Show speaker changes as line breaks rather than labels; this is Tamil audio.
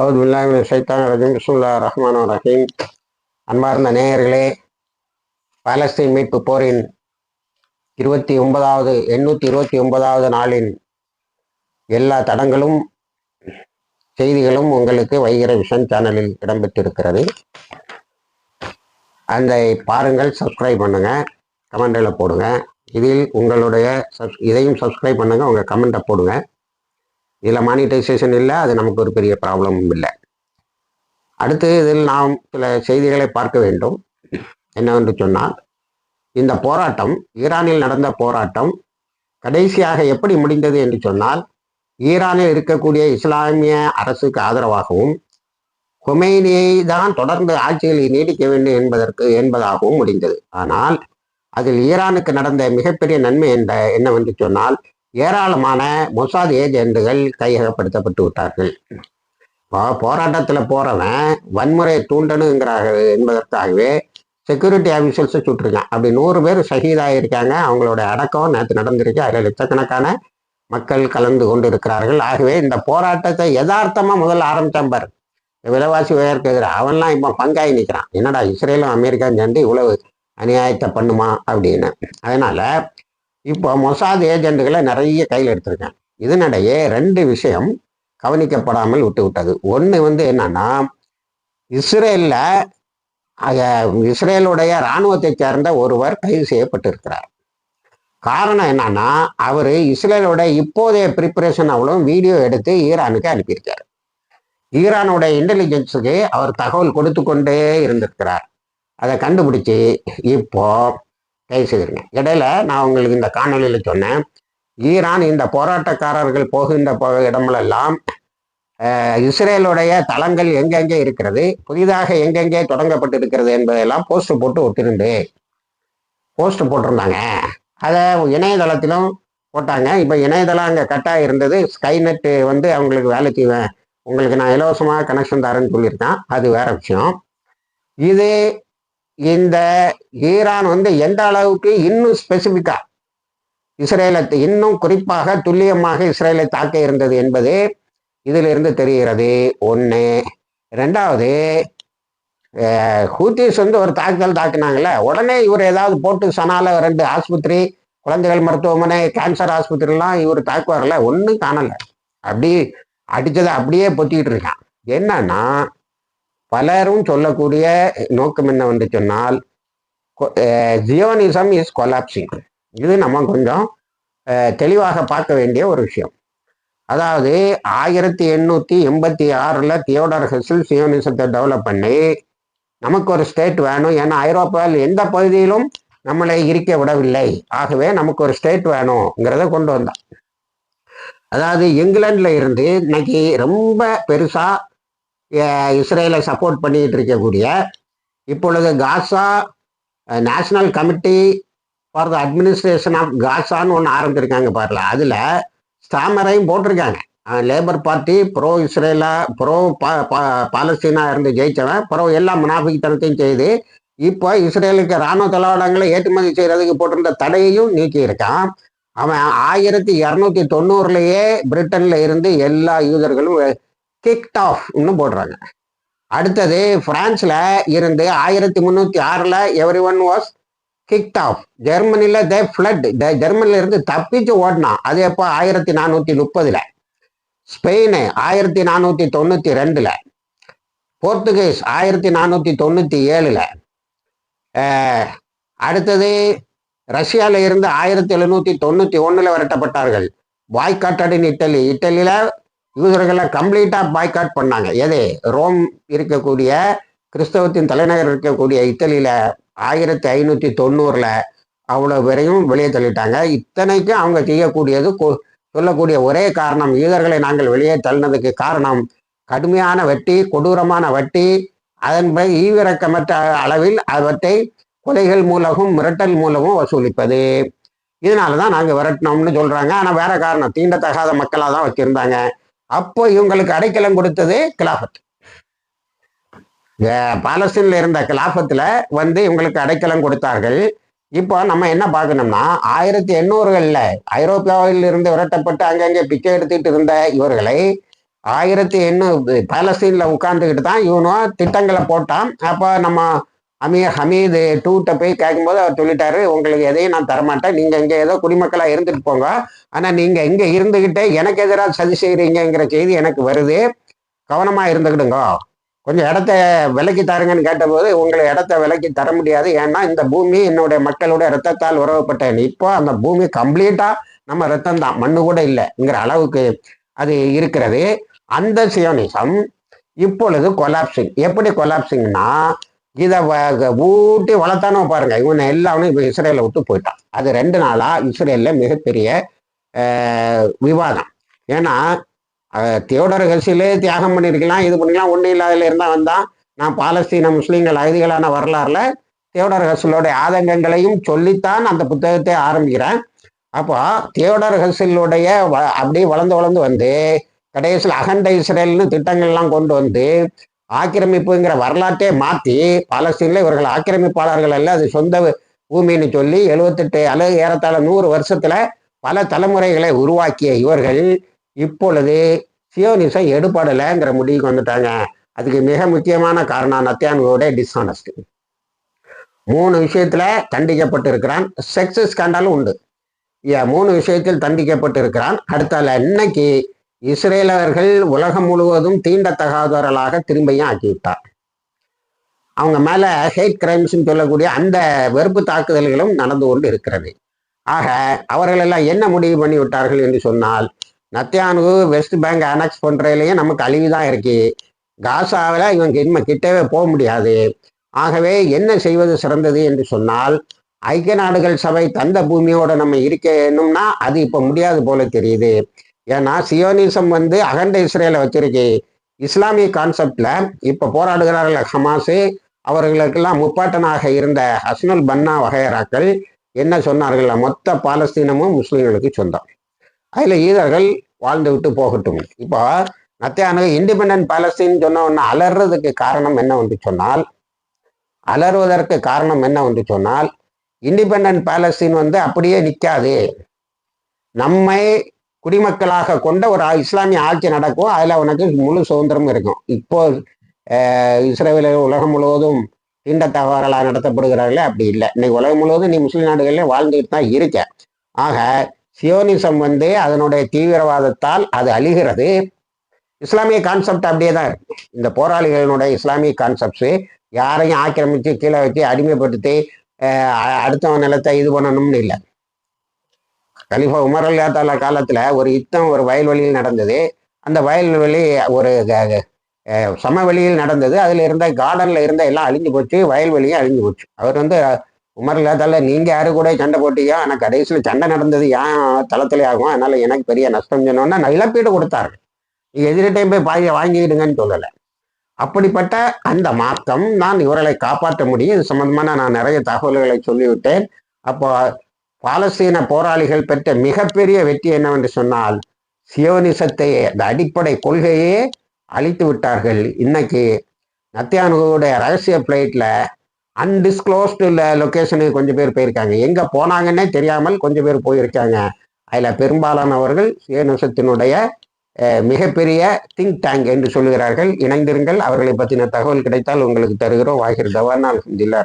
அவது பில்லாஹி சைத்தான் ரஜிம். பிஸ்முல்லா ரஹ்மான் ரஹீம். அன்பார்ந்த நேயர்களே பாலஸ்தீன் மீட்பு போரின் இருபத்தி ஒன்பதாவது எண்ணூற்றி இருபத்தி ஒன்பதாவது நாளின் எல்லா தடங்களும் செய்திகளும் உங்களுக்கு வைகிற விஷன் சேனலில் இடம்பெற்றிருக்கிறது. அந்த பாருங்கள் சப்ஸ்கிரைப் பண்ணுங்கள் கமெண்டில் போடுங்க. இதில் உங்களுடைய சப்ஸ் இதையும் சப்ஸ்கிரைப் பண்ணுங்கள் உங்கள் கமெண்ட்டை போடுங்க. இதில் மானிட்டைசேஷன் இல்லை அது நமக்கு ஒரு பெரிய ப்ராப்ளமும் இல்லை. அடுத்து இதில் நாம் சில செய்திகளை பார்க்க வேண்டும். என்னவென்று சொன்னால் இந்த போராட்டம் ஈரானில் நடந்த போராட்டம் கடைசியாக எப்படி முடிந்தது என்று சொன்னால் ஈரானில் இருக்கக்கூடிய இஸ்லாமிய அரசுக்கு ஆதரவாகவும் கொமைனியை தான் தொடர்ந்து ஆட்சியில் நீடிக்க வேண்டும் என்பதற்கு என்பதாகவும் முடிந்தது. ஆனால் அதில் ஈரானுக்கு நடந்த மிகப்பெரிய நன்மை என்ற என்னவென்று சொன்னால் ஏராளமான மொசாத் ஏஜென்ட்டுகள் கையகப்படுத்தப்பட்டு விட்டார்கள். இப்போ போராட்டத்தில் போறவன் வன்முறை தூண்டணுங்கிறாங்க என்பதற்காகவே செக்யூரிட்டி ஆஃபீஸர்ஸை சுட்டிருக்கான். அப்படி நூறு பேர் ஷஹீதாக இருக்காங்க அவங்களோட அடக்கம் நேற்று நடந்திருக்கு. அதில் லட்சக்கணக்கான மக்கள் கலந்து கொண்டு இருக்கிறார்கள் ஆகவே இந்த போராட்டத்தை யதார்த்தமாக முதல்ல ஆரம்பித்தான் பாரு. விலைவாசி உயர்க்கு எதிராக அவன்லாம் இப்போ பங்காகி நிற்கிறான் என்னடா இஸ்ரேலும் அமெரிக்காவும் சேர்ந்து இவ்வளவு அநியாயத்தை பண்ணுமா அப்படின்னு. அதனால இப்போ மொசாத் ஏஜென்ட்டுகளை நிறைய கையில் எடுத்திருக்கேன் இதனிடையே ரெண்டு விஷயம் கவனிக்கப்படாமல் விட்டு விட்டது. ஒன்று வந்து என்னன்னா இஸ்ரேலில் இஸ்ரேலுடைய இராணுவத்தை சேர்ந்த ஒருவர் கைது செய்யப்பட்டிருக்கிறார். காரணம் என்னன்னா அவர் இஸ்ரேலுடைய இப்போதைய ப்ரிப்பரேஷன் அவ்வளோ வீடியோ எடுத்து ஈரானுக்கு அனுப்பியிருக்காரு. ஈரானுடைய இன்டெலிஜென்ஸுக்கு அவர் தகவல் கொடுத்து கொண்டே இருந்திருக்கிறார். அதை கண்டுபிடிச்சி இப்போ தயவு செய்திருங்க இடையில நான் உங்களுக்கு இந்த காணொலியில் சொன்னேன். ஈரான் இந்த போராட்டக்காரர்கள் போகின்ற இடமெல்லாம் இஸ்ரேலுடைய தளங்கள் எங்கெங்கே இருக்கிறது புதிதாக எங்கெங்கே தொடங்கப்பட்டிருக்கிறது என்பதையெல்லாம் போஸ்ட் போட்டு ஒட்டிருந்து போஸ்ட் போட்டிருந்தாங்க. அதை இணையதளத்திலும் போட்டாங்க. இப்போ இணையதளம் அங்கே கட்டாக இருந்தது ஸ்கைநெட்டு வந்து அவங்களுக்கு வேலை செய்வேன் உங்களுக்கு நான் இலவசமாக கனெக்ஷன் தரேன்னு சொல்லியிருக்கேன். அது வேற விஷயம். இது இந்த ஈரான் வந்து எந்த அளவுக்கு இன்னும் ஸ்பெசிஃபிக்காக இஸ்ரேலை இன்னும் குறிப்பாக துல்லியமாக இஸ்ரேலை தாக்க இருந்தது என்பது இதிலிருந்து தெரிகிறது. ஒன்று ரெண்டாவது ஹூத்திஸ் வந்து ஒரு தாக்குதல் தாக்குனாங்கல்ல உடனே இவர் ஏதாவது போட்டு சனால ரெண்டு ஆஸ்பத்திரி குழந்தைகள் மருத்துவமனை கேன்சர் ஆஸ்பத்திரிலாம் இவர் தாக்குவார்ல ஒன்றும் காணலை. அப்படி அடித்ததை அப்படியே பொத்திக்கிட்டு இருக்கான். என்னன்னா பலரும் சொல்லக்கூடிய நோக்கம் என்னவென்று சொன்னால் ஜியோனிசம் இஸ் கொலாப்சிங் இது நம்ம கொஞ்சம் தெளிவாக பார்க்க வேண்டிய ஒரு விஷயம். அதாவது ஆயிரத்தி எண்ணூற்றி எண்பத்தி ஆறில் தியோடர் ஹெசில் சியோனிசத்தை டெவலப் பண்ணி நமக்கு ஒரு ஸ்டேட் வேணும். ஏன்னா ஐரோப்பாவில் எந்த பகுதியிலும் நம்மளை இருக்க விடவில்லை. ஆகவே நமக்கு ஒரு ஸ்டேட் வேணுங்கிறத கொண்டு வந்தான். அதாவது இங்கிலாந்துல இருந்து இன்னைக்கு ரொம்ப பெருசா இஸ்ரேலை சப்போர்ட் பண்ணிக்கிட்டு இருக்கக்கூடிய இப்பொழுது Gaza national committee for the administration of காசான்னு ஒன்று ஆரம்பிச்சிருக்காங்க பாருல. அதில் ஸ்டாமரையும் போட்டிருக்காங்க. லேபர் பார்ட்டி ப்ரோ இஸ்ரேலா ப்ரோ பா பாலஸ்தீனா இருந்து ஜெயித்தவன் ப்ரோ எல்லா முனாஃபித்தனத்தையும் செய்து இப்போ இஸ்ரேலுக்கு இராணுவ தளவாடங்களை ஏற்றுமதி செய்கிறதுக்கு போட்டிருந்த தடையையும் நீக்கியிருக்கான். அவன் ஆயிரத்தி இரநூத்தி தொண்ணூறுலேயே பிரிட்டனில் இருந்து எல்லா யூதர்களும் கிக்ட் இன்னும் போடுறாங்க. அடுத்தது பிரான்ஸ்ல இருந்து ஆயிரத்தி முந்நூற்றி ஆறில் everyone was kicked off ஜெர்மனியில் தே ஃப்ளட் ஜெர்மனில இருந்து தப்பிச்சு ஓடினான். அது எப்போ? ஆயிரத்தி நானூற்றி முப்பதுல. ஸ்பெயின் ஆயிரத்தி நானூற்றி தொண்ணூற்றி ரெண்டில். போர்த்துகீஸ் ஆயிரத்தி நானூற்றி தொண்ணூற்றி ஏழில். அடுத்தது ரஷ்யாவில் இருந்து ஆயிரத்தி எழுநூற்றி தொண்ணூற்றி ஒன்றில் விரட்டப்பட்டார்கள். பாய்காட்டட் இட்டலி. இட்டலியில் யூதர்களை கம்ப்ளீட்டாக பாய்காட் பண்ணாங்க. எது? ரோம் இருக்கக்கூடிய கிறிஸ்தவத்தின் தலைநகர் இருக்கக்கூடிய இத்தலியில் ஆயிரத்தி ஐநூற்றி தொண்ணூறில் அவ்வளோ வரையும் வெளியே தள்ளிட்டாங்க. இத்தனைக்கும் அவங்க செய்யக்கூடியது சொல்லக்கூடிய ஒரே காரணம் யூதர்களை நாங்கள் வெளியே தள்ளினதுக்கு காரணம் கடுமையான வட்டி கொடூரமான வட்டி அதன்படி ஈவிரக்கமற்ற அளவில் அவற்றை கொலைகள் மூலமும் மிரட்டல் மூலமும் வசூலிப்பது. இதனால தான் நாங்கள் விரட்டினோம்னு சொல்கிறாங்க ஆனால் வேற காரணம் தீண்டத்தகாத மக்களாக தான் வச்சுருந்தாங்க. அப்போ இவங்களுக்கு அடைக்கலம் கொடுத்தது கிலாபத். பாலஸ்தீன்ல இருந்த கிலாஃபத்தில் வந்து இவங்களுக்கு அடைக்கலம் கொடுத்தார்கள். இப்போ நம்ம என்ன பார்க்கணும்னா ஆயிரத்தி எண்ணூறுகளில் ஐரோப்பியாவில் இருந்து விரட்டப்பட்டு அங்கங்கே பிச்சை எடுத்துட்டு இருந்த இவர்களை ஆயிரத்தி எண்ணூறு பாலஸ்தீனில் உட்கார்ந்துக்கிட்டு தான் இவனும் திட்டங்களை போட்டான். அப்போ நம்ம அமீர் ஹமீது டூட்ட போய் கேட்கும்போது அவர் சொல்லிட்டாரு உங்களுக்கு எதையும் நான் தரமாட்டேன். நீங்கள் இங்கே ஏதோ குடிமக்களாக இருந்துட்டு போங்க. ஆனால் நீங்கள் இங்கே இருந்துக்கிட்டே எனக்கு எதிராக சதி செய்கிறீங்கிற செய்தி எனக்கு வருது. கவனமாக இருந்துக்கிடுங்க கொஞ்சம் இடத்த விலக்கி தருங்கன்னு கேட்டபோது உங்களை இடத்த விலக்கி தர முடியாது. ஏன்னா இந்த பூமி என்னுடைய மக்களுடைய ரத்தத்தால் உறவப்பட்டேன். இப்போ அந்த பூமி கம்ப்ளீட்டாக நம்ம ரத்தம் தான் மண்ணு கூட இல்லைங்கிற அளவுக்கு அது இருக்கிறது. அந்த சியோனிசம் இப்பொழுது கொலாப்சிங். எப்படி கொலாப்சிங்னா இதை ஊட்டி வளர்த்தானோ பாருங்க. இவனை எல்லாமே இப்போ இஸ்ரேலை விட்டு போயிட்டான். அது ரெண்டு நாளா இஸ்ரேல்ல மிகப்பெரிய விவாதம். ஏன்னா தியோடர் ஹெசிலே தியாகம் பண்ணியிருக்கலாம் இது பண்ணிக்கலாம் ஒன்றும் இல்லாதல இருந்தால் வந்தான் நான் பாலஸ்தீன முஸ்லீம்கள் அகதிகளான வரலாறுல தியோடர் ஹெசலுடைய ஆதங்கங்களையும் சொல்லித்தான் அந்த புத்தகத்தை ஆரம்பிக்கிறேன். அப்போ தியோடர் ஹெசலுடைய வ- அப்படியே வளர்ந்து வளர்ந்து வந்து கடைசியில் அகண்ட இஸ்ரேல்னு திட்டங்கள்லாம் கொண்டு வந்து ஆக்கிரமிப்புங்கிற வரலாற்றே மாற்றி பாலஸ்தீனில் இவர்கள் ஆக்கிரமிப்பாளர்கள் அல்ல அது சொந்த பூமின்னு சொல்லி எழுபத்தெட்டு அல்லது ஏறத்தாழ நூறு வருஷத்துல பல தலைமுறைகளை உருவாக்கிய இவர்கள் இப்பொழுது சியோனிசம் எடுபடலைங்கிற முடிவுக்கு வந்துட்டாங்க. அதுக்கு மிக முக்கியமான காரணம் நத்தியானுவோட டிஸ்ஹானஸ்ட் மூணு விஷயத்துல தண்டிக்கப்பட்டு இருக்கிறான் செக்ஸ் ஸ்கேண்டாலும் உண்டு மூணு விஷயத்தில் தண்டிக்கப்பட்டு இருக்கிறான் அடுத்தால இன்னைக்கு இஸ்ரேலர்கள் உலகம் முழுவதும் தீண்டத்தகாதவர்களாக திரும்பியும் ஆக்கிவிட்டார். அவங்க மேல ஹேட் கிரைம்ஸ்னு சொல்லக்கூடிய அந்த வெறுப்பு தாக்குதல்களும் நடந்து கொண்டு இருக்கிறது. ஆக அவர்கள் எல்லாம் என்ன முடிவு பண்ணி விட்டார்கள் என்று சொன்னால் நத்தியானு வெஸ்ட் பேங்க் அனெக்ஸ் பண்றதுலயும் நமக்கு அழிவு தான் இருக்கு. காசாவில் இவங்க இனிமே கிட்டவே போக முடியாது. ஆகவே என்ன செய்வது சிறந்தது என்று சொன்னால் ஐக்கிய நாடுகள் சபை தந்த பூமியோட நம்ம இருக்கணும்னா அது இப்போ முடியாது போல தெரியுது. ஏன்னா சியோனிசம் வந்து அகண்ட இஸ்ரேலை வச்சிருக்கு. இஸ்லாமிய கான்செப்டில் இப்போ போராடுகிறார்கள் ஹமாஸு அவர்களுக்கெல்லாம் முப்பாட்டனாக இருந்த ஹஸ்னுல் பன்னா வகையராக்கள் என்ன சொன்னார்கள் மொத்த பாலஸ்தீனமும் முஸ்லீம்களுக்கு சொந்தம். அதில் ஈதர்கள் வாழ்ந்து விட்டு போகட்டும். இப்போ நத்தியானு இண்டிபெண்டன்ட் பாலஸ்தீன் சொன்ன உடனே அலறுறதுக்கு காரணம் என்ன வந்து சொன்னால் அலறுவதற்கு காரணம் என்ன வந்து சொன்னால் இண்டிபெண்டன்ட் பாலஸ்தீன் வந்து அப்படியே நிற்காது நம்மை குடிமக்களாக கொண்ட ஒரு இஸ்லாமிய ஆட்சி நடக்கும் அதில் உனக்கு முழு சுதந்திரம் இருக்கும். இப்போ அஹ், உலகம் முழுவதும் தீண்டத்தவர்களாக நடத்தப்படுகிறார்களே அப்படி இல்லை. இன்னைக்கு உலகம் முழுவதும் நீ முஸ்லீம் நாடுகளில் வாழ்ந்துட்டு தான் இருக்க. ஆக சியோனிசம் வந்து அதனுடைய தீவிரவாதத்தால் அது அழிகிறது. இஸ்லாமிய கான்செப்ட் அப்படியே தான் இருக்கு. இந்த போராளிகளினுடைய இஸ்லாமிய கான்செப்ட்ஸு யாரையும் ஆக்கிரமித்து கீழே வச்சு அடிமைப்படுத்தி அடுத்தவன் நிலத்தை இது பண்ணணும்னு இல்லை. கலிஃபா உமர் அல்லாத்தால காலத்தில் ஒரு யுத்தம் ஒரு வயல்வெளியில் நடந்தது. அந்த வயல்வெளி ஒரு க- சமவெளியில் நடந்தது. அதில் இருந்த கார்டனில் இருந்த எல்லாம் அழிஞ்சு போச்சு வயல்வெளியும் அழிஞ்சு போச்சு. அவர் வந்து உமர் இல்லாதால நீங்கள் யாரு கூட சண்டை போட்டீங்க? ஆனால் கடைசியில் சண்டை நடந்தது ஏன் தளத்திலே ஆகும்? அதனால் எனக்கு பெரிய நஷ்டம் சொன்னோன்னா நான் இழப்பீடு கொடுத்தாரு. நீங்கள் எதிரி டைம் போய் பாய வாங்கிக்கிடுங்கன்னு சொல்லலை. அப்படிப்பட்ட அந்த மார்க்கம் நான் இவர்களை காப்பாற்ற முடியும். இது சம்பந்தமான நான் நிறைய தகவல்களை சொல்லிவிட்டேன். அப்போ பாலஸ்தீன போராளிகள் பெற்ற மிகப்பெரிய வெற்றி என்னவென்று சொன்னால் சியோனிசத்தை அந்த அடிப்படை கொள்கையே அழித்து விட்டார்கள். இன்னைக்கு நத்தியானுடைய ரகசிய பிளைட்ல அன்டிஸ்க்ளோஸ்டு லொக்கேஷனுக்கு கொஞ்சம் பேர் போயிருக்காங்க. எங்க போனாங்கன்னே தெரியாமல் கொஞ்சம் பேர் போயிருக்காங்க. அதில் பெரும்பாலானவர்கள் சுயநிசத்தினுடைய மிகப்பெரிய திங்க் டேங்க் என்று சொல்லுகிறார்கள். இணைந்திருங்கள். அவர்களை பற்றின தகவல் கிடைத்தால் உங்களுக்கு தருகிறோம். வாகிர் தவானால் ஜில்லா